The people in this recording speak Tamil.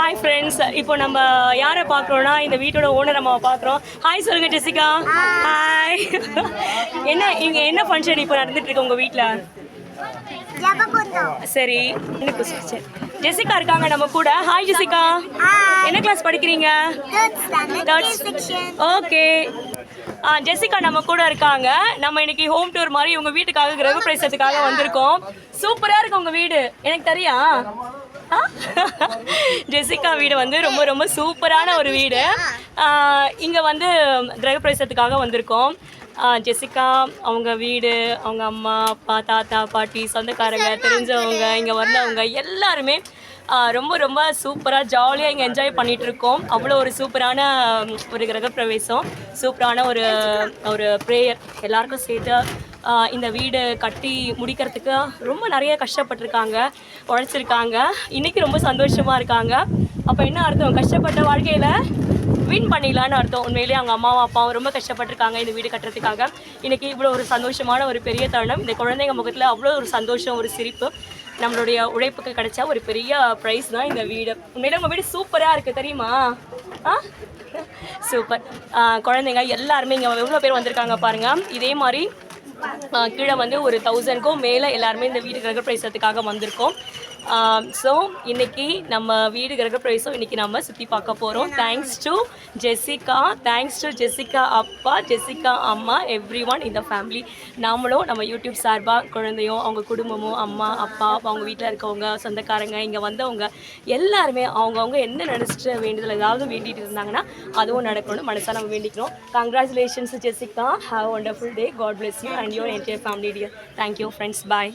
ஹாய் ஃப்ரெண்ட்ஸ் இப்போ நம்ம யாரை பார்க்குறோன்னா இந்த வீட்டோட ஓனர் நம்ம பார்க்குறோம். ஹாய் சொல்லுங்க ஜெசிகா ஹாய் என்ன இங்கே என்ன ஃபங்க்ஷன் இப்போ நடந்துட்டு இருக்கு உங்கள் வீட்டில் சரி question? ஜெசிகா இருக்காங்க நம்ம கூட. ஹாய் ஜெசிகா என்ன கிளாஸ் படிக்கிறீங்க? ஓகே ஆ ஜெசிகா நம்ம கூட இருக்காங்க. நம்ம இன்னைக்கு ஹோம் டூர் மாதிரி உங்க வீட்டுக்காக கிரக பிரவேசத்துக்காக வந்திருக்கோம். சூப்பரா இருக்கு உங்க வீடு. எனக்கு தெரியும் ஆ? ஜெசிகா வீடு வந்து ரொம்ப ரொம்ப சூப்பரான ஒரு வீடு. இங்கே வந்து கிரக பிரவேசத்துக்காக வந்திருக்கோம். ஜெசிகா அவங்க வீடு அவங்க அம்மா அப்பா தாத்தா பாட்டி சொந்தக்காரங்க தெரிஞ்சவங்க இங்கே வந்தவங்க எல்லாருமே ரொம்ப ரொம்ப சூப்பராக ஜாலியாக இங்கே என்ஜாய் பண்ணிகிட்டு இருக்கோம் அவ்வளோ ஒரு சூப்பரான ஒரு கிரகப்பிரவேசம் சூப்பரான ஒரு ஒரு ப்ரேயர் எல்லாருக்கும் சேர்த்து இந்த வீடு கட்டி முடிக்கிறதுக்கு ரொம்ப நிறைய கஷ்டப்பட்டிருக்காங்க உழைச்சிருக்காங்க. இன்னைக்கு ரொம்ப சந்தோஷமாக இருக்காங்க. அப்போ என்ன அர்த்தம்? கஷ்டப்பட்ட வாழ்க்கையில் வின் பண்ணிடலான்னு அர்த்தம். உண்மையிலேயே அவங்க அம்மாவும் அப்பாவும் ரொம்ப கஷ்டப்பட்டிருக்காங்க இந்த வீடு கட்டுறதுக்காக. இன்றைக்கி இவ்வளோ ஒரு சந்தோஷமான ஒரு பெரிய தருணம். இந்த குழந்தைங்க முகத்தில் அவ்வளோ ஒரு சந்தோஷம் ஒரு சிரிப்பு. நம்மளுடைய உழைப்புக்கு கிடைச்ச ஒரு பெரிய ப்ரைஸ் தான் இந்த வீடு. உண்மையிலே உங்கள் வீடு சூப்பராக இருக்குது தெரியுமா? ஆ? சூப்பர் குழந்தைங்க எல்லாருமே இங்கே எவ்வளோ பேர் வந்திருக்காங்க பாருங்கள் இதே மாதிரி கீழே வந்து ஒரு தௌசண்ட்க்கும் மேலே எல்லாருமே இந்த வீடு கிரகப்பிரவேசத்துக்காக வந்திருக்கோம். ஸோ இன்னைக்கு நம்ம வீடு கிரகப்பிரவேசம் இன்னைக்கு நம்ம சுற்றி பார்க்க போகிறோம் thanks to Jessica thanks to Jessica அப்பா ஜெசிகா அம்மா எவ்ரி ஒன் இந்த ஃபேமிலி நாமளும் நம்ம யூடியூப் சார்பாக குழந்தையும் அவங்க குடும்பமும் அம்மா அப்பா அவங்க வீட்டில் இருக்கவங்க சொந்தக்காரங்க இங்கே வந்தவங்க எல்லாருமே அவங்கவுங்க என்ன நினச்சிட்டு வேண்டுதல் ஏதாவது வேண்டிட்டு இருந்தாங்கன்னா அதுவும் நடக்கணும்னு மனசாக நம்ம வேண்டிக்கிறோம். Congratulations Jessica have wonderful day God bless you and your entire family dear thank you friends bye